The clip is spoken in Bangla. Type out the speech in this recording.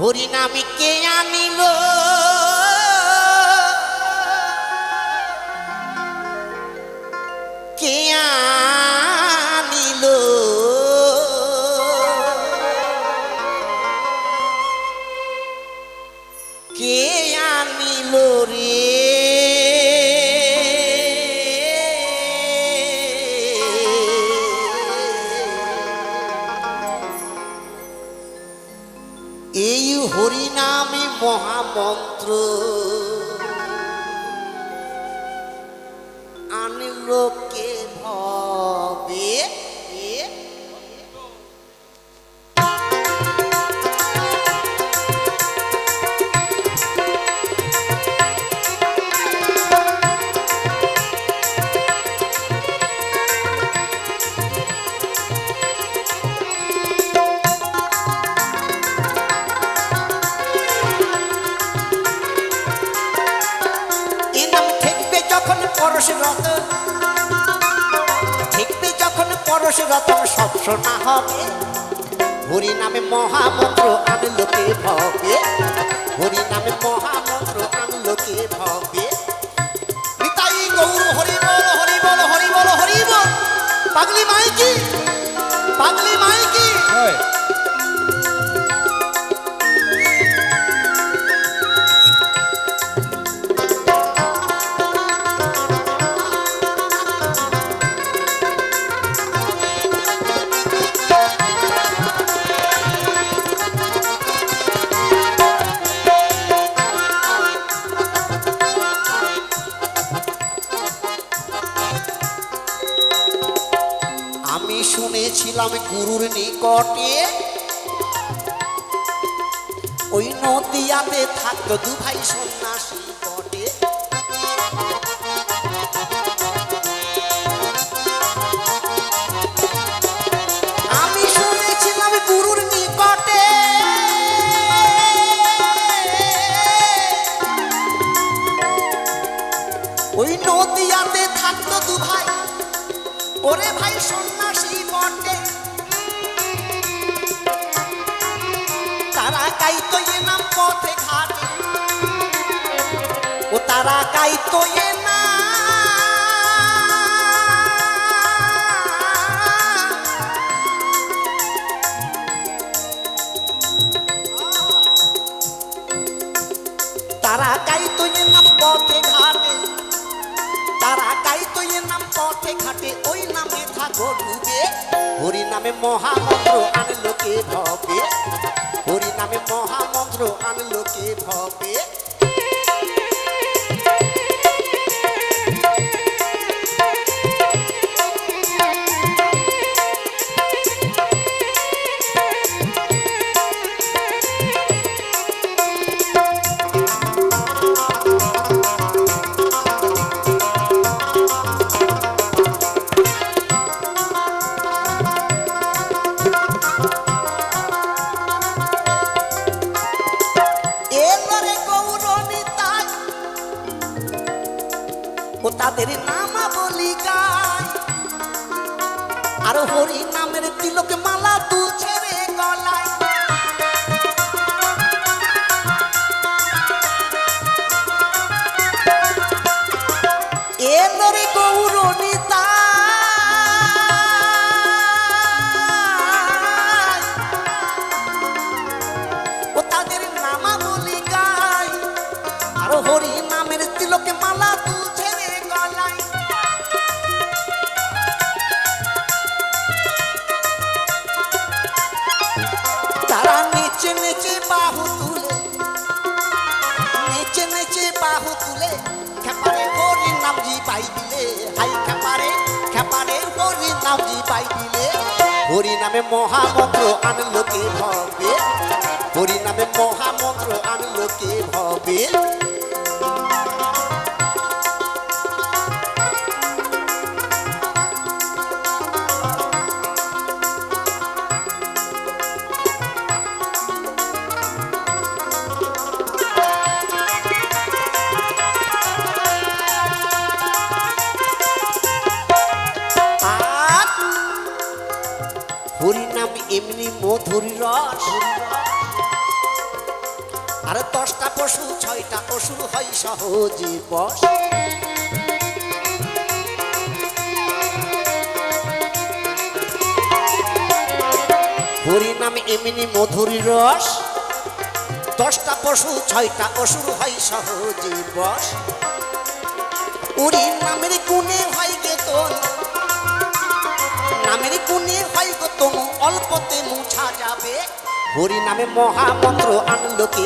হরিনামে কে আনিল? কে আনিল? কে আনিল রে? এই হরিনামে মহামন্ত্র। আনিল কে ভবে? যখন পরশ রত। ঠেকবে যখন পরশ রতন সব শোনা হবে। হরি নামে মহামন্ত্র আনলোকে ভবে? হরি নামে মহামন্ত্র আনলোকে ভবে? নিতাই গৌর, হরি বল হরি বল হরি বল হরি বল। পাগলি মাইকি পাগলি মাইকি। আমি শুনেছিলাম গুরুর নিকটে। ওই নদিয়াতে থাকতো দু ভাই সন্ন্যাসী আমি গুরুর ওই নদিয়াতে থাকতো দু ভাই ওরে ভাই সন্ন্যাসী তারা এ নাম পথে ঘাটে, তারা নাম পথে ঘাটে, ওই নামে থাকো ডুবে। হরি নামে মহামন্ত্র আনলো কে ভবে হরি নামে মহামন্ত্র আনলো কে ভবে ও তাদের নামা বলি গায় আর হরি নামের তিলক মালা তুলছে নেচে নেচে বাহু তুলে। নেচে নেচে বাহু তুলে খেপারে হরি নাম জি পাই দিলে। হাই খেপারে খেপারে হরি নাম জি পাই দিলে। হরি নামে মহামন্ত্র আনলো কে ভবে? হরি নামে মহামন্ত্র আনলো কে ভবে? এমনি মধুর রস। আর দশটা পশু, ছয়টা অসুর হয় সহজে বস। হরি নামে এমনি মধুর রস। দশটা পশু, ছয়টা অসুর হয় সহজে বস। উরি নামের গুণে হয় গেতন অল্পতে মুছা যাবে। হরি নামে মহামন্ত্র আনন্দকে